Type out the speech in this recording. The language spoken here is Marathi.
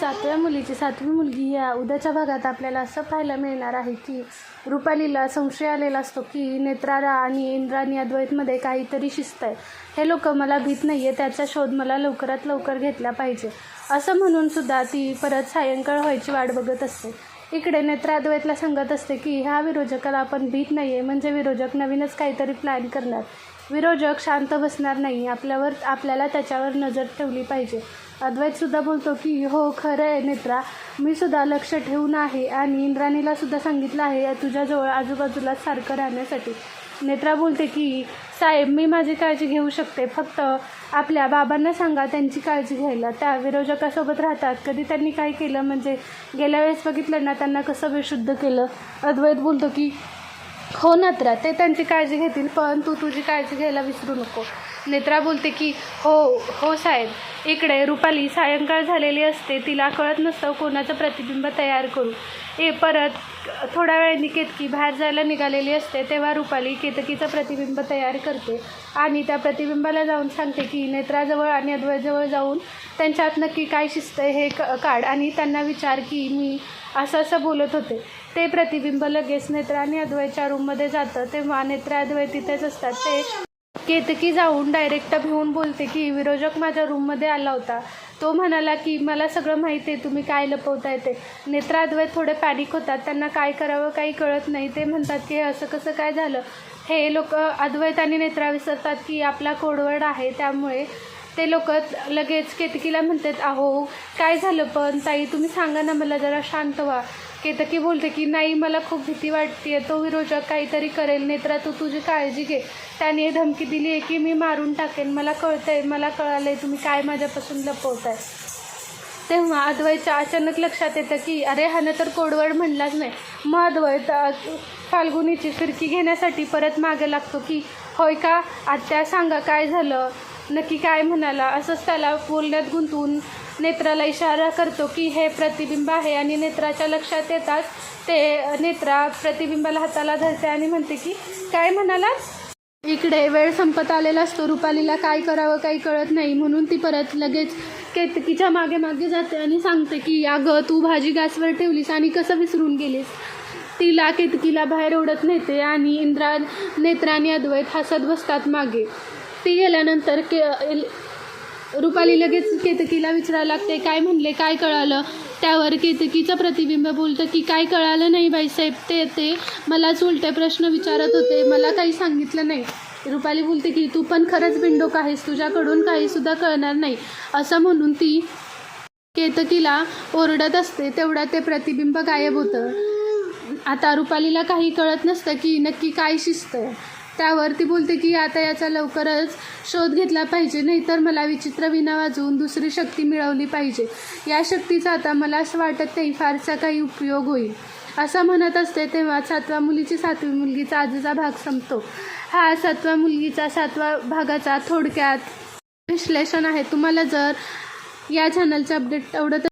सातव्या मुलीची सातवी मुलगी या उद्याच्या भागात आपल्याला असं पाहायला मिळणार आहे की रुपालीला संशय आलेला असतो की नेत्रारा आणि इंद्राणी अद्वैतमध्ये काहीतरी शिस्त आहे हे लोक मला भीत नाही आहे त्याचा शोध मला लवकरात लवकर घेतला पाहिजे. असं म्हणून सुद्धा ती परत सायंकाळ व्हायची वाट बघत असते. इकडे नेत्रा अद्वैतला सांगत असते की ह्या विरोधकाला आपण भीत नाही आहे म्हणजे विरोधक नवीनच काहीतरी प्लॅन करणार. विरोधक शांत बसणार नाही. आपल्यावर आपल्याला त्याच्यावर नजर ठेवली पाहिजे. अद्वैतसुद्धा बोलतो की हो खरं आहे नेत्रा. मी सुद्धा लक्ष ठेवून आहे आणि इंद्राणीला सुद्धा सांगितलं आहे तुझ्याजवळ आजूबाजूला सारखं राहण्यासाठी. नेत्रा बोलते की साहेब मी माझी काळजी घेऊ शकते. फक्त आपल्या बाबांना सांगा त्यांची काळजी घ्यायला. त्या विरोधकासोबत राहतात. कधी त्यांनी काय केलं? म्हणजे गेल्या वेळेस बघितलं ना त्यांना कसं बेशुद्ध केलं. अद्वैत बोलतो की हो नत्रा ते त्यांची काळजी घेतील पण तू तुझी काळजी घ्यायला विसरू नको. नेत्रा बोलते की हो हो साहेब. इकडे रुपाली सायंकाळ झालेली असते तिला कळत नसतं कोणाचं प्रतिबिंब तयार करू. ए परत थोड्या वेळाने केतकी बाहेर जायला निघालेली असते तेव्हा रुपाली केतकीचं प्रतिबिंब तयार करते आणि त्या प्रतिबिंबाला जाऊन सांगते की नेत्राजवळ आणि अद्वैतजवळ जाऊन त्यांच्यात नक्की काय शिस्त आहे हे क काढ आणि त्यांना विचार की मी असं असं बोलत होते. ते प्रतिबिंब लगेच नेत्र आणि अद्वैतच्या रूममध्ये जातं. तेव्हा नेत्रा अद्वैत तिथेच असतात. ते केतकी जाऊन डायरेक्ट भिवून बोलते की विरोधक माझ्या रूममध्ये आला होता. तो म्हणाला की मला सगळं माहिती आहे. तुम्ही काय लपवताय ते? नेत्राद्वय थोडे पॅनिक होतात. त्यांना काय करावं काही कळत नाही. ते म्हणतात की हे असं कसं काय झालं? हे लोक अद्वैत आणि नेत्रा विसरतात की आपला कोडवर्ड आहे. त्यामुळे ते लोक लगेच केतकीला म्हणतात अहो काय झालं पण? ताई तुम्ही सांगा ना मला जरा शांत व्हा. केतकी बोलते की नाही मला खूप भीती वाटते तो विरोधक काहीतरी करेल नेत्रा तू तुझी काळजी घे. त्याने धमकी दिली आहे की मी मारून टाकेन. मला कळतंय मला कळालं आहे तुम्ही काय माझ्यापासून लपवताय. तेव्हा अद्वैतच्या अचानक लक्षात येतं की अरे ह्यानं तर कोडवड म्हणलाच नाही. मग अद्वैत फाल्गुनीची फिरकी घेण्यासाठी परत मागे लागतो की होय का? आत्या सांगा काय झालं? नक्की काय म्हणाला? असंच त्याला बोलण्यात गुंतवून नेत्राला इशारा करतो की हे प्रतिबिंब आहे आणि नेत्राच्या लक्षात येतात. ते नेत्रा प्रतिबिंबाला हाताला धरते आणि म्हणते की काय म्हणाला? इकडे वेळ संपत आलेला असतो. रुपालीला काय करावं काही कळत नाही. म्हणून ती परत लगेच केतकीच्या मागे मागे जाते आणि सांगते की अगं तू भाजी गॅसवर ठेवलीस आणि कसं विसरून गेलीस? तिला केतकीला बाहेर ओढत नेते आणि इंद्रा नेत्राने आणि अद्वैत हसत बसतात मागे. ती गेल्यानंतर के रुपाली लगेच केतकीला विचारायला लागते काय म्हणले? काय कळालं? त्यावर केतकीचं प्रतिबिंब बोलतं की काय कळालं नाही बाईसाहेब ते ते. मलाच उलटे प्रश्न विचारत होते. मला काही सांगितलं नाही. रुपाली बोलते की तू पण खरंच बिंडोक आहेस. तुझ्याकडून काहीसुद्धा कळणार नाही. असं म्हणून ती केतकीला ओरडत असते. तेवढ्या ते प्रतिबिंब गायब होतं. आता रुपालीला काही कळत नसतं की नक्की काय शिस्त आहे. त्यावर ती बोलते की आता याचा लवकरच शोध घेतला पाहिजे नाहीतर मला विचित्र विना वाजवून दुसरी शक्ती मिळवली पाहिजे. या शक्तीचा आता मला असं वाटत नाही फारसा काही उपयोग होईल. असं म्हणत असते तेव्हा सातव्या मुलीची सातवी मुलगीचा आजचा भाग संपतो. हा सातव्या मुलगीचा सातव्या भागाचा थोडक्यात विश्लेषण आहे. तुम्हाला जर या चॅनलचे अपडेट आवडत